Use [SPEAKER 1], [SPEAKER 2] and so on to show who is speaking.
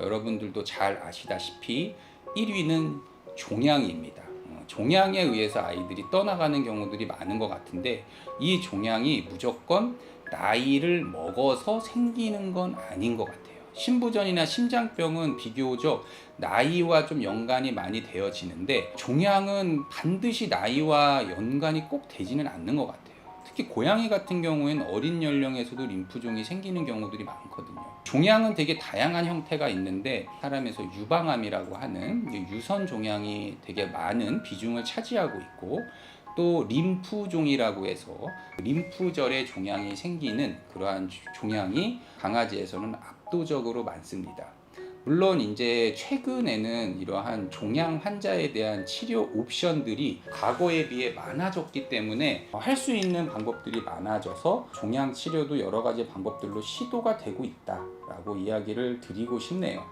[SPEAKER 1] 여러분들도 잘 아시다시피 1위는 종양입니다. 어, 종양에 의해서 아이들이 떠나가는 경우들이 많은 것 같은데 이 종양이 무조건 나이를 먹어서 생기는 건 아닌 것 같아요. 신부전이나 심장병은 비교적 나이와 좀 연관이 많이 되어지는데 종양은 반드시 나이와 연관이 꼭 되지는 않는 것 같아요. 특히 고양이 같은 경우에는 어린 연령에서도 림프종이 생기는 경우들이 많거든요. 종양은 되게 다양한 형태가 있는데 사람에서 유방암이라고 하는 유선 종양이 되게 많은 비중을 차지하고 있고 또 림프종이라고 해서 림프절에 종양이 생기는 그러한 종양이 강아지에서는 압도적으로 많습니다. 물론 이제 최근에는 이러한 종양 환자에 대한 치료 옵션들이 과거에 비해 많아졌기 때문에 할 수 있는 방법들이 많아져서 종양 치료도 여러 가지 방법들로 시도가 되고 있다라고 이야기를 드리고 싶네요.